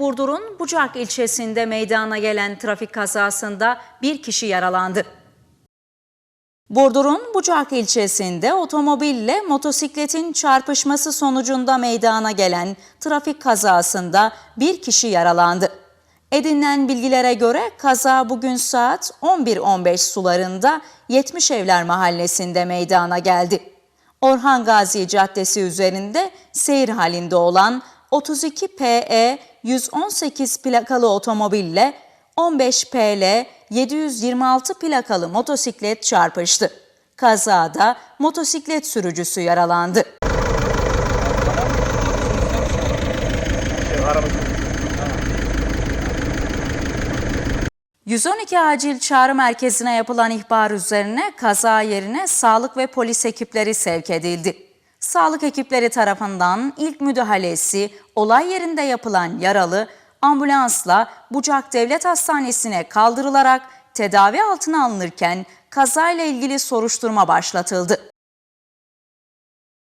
Burdur'un Bucak ilçesinde meydana gelen trafik kazasında bir kişi yaralandı. Burdur'un Bucak ilçesinde otomobille motosikletin çarpışması sonucunda meydana gelen trafik kazasında bir kişi yaralandı. Edinilen bilgilere göre kaza bugün saat 11.15 sularında 70 Evler Mahallesi'nde meydana geldi. Orhan Gazi Caddesi üzerinde seyir halinde olan 32 PE 118 plakalı otomobille 15 PL 726 plakalı motosiklet çarpıştı. Kazada motosiklet sürücüsü yaralandı. 112 acil çağrı merkezine yapılan ihbar üzerine kaza yerine sağlık ve polis ekipleri sevk edildi. Sağlık ekipleri tarafından ilk müdahalesi olay yerinde yapılan yaralı ambulansla Bucak Devlet Hastanesi'ne kaldırılarak tedavi altına alınırken kazayla ilgili soruşturma başlatıldı.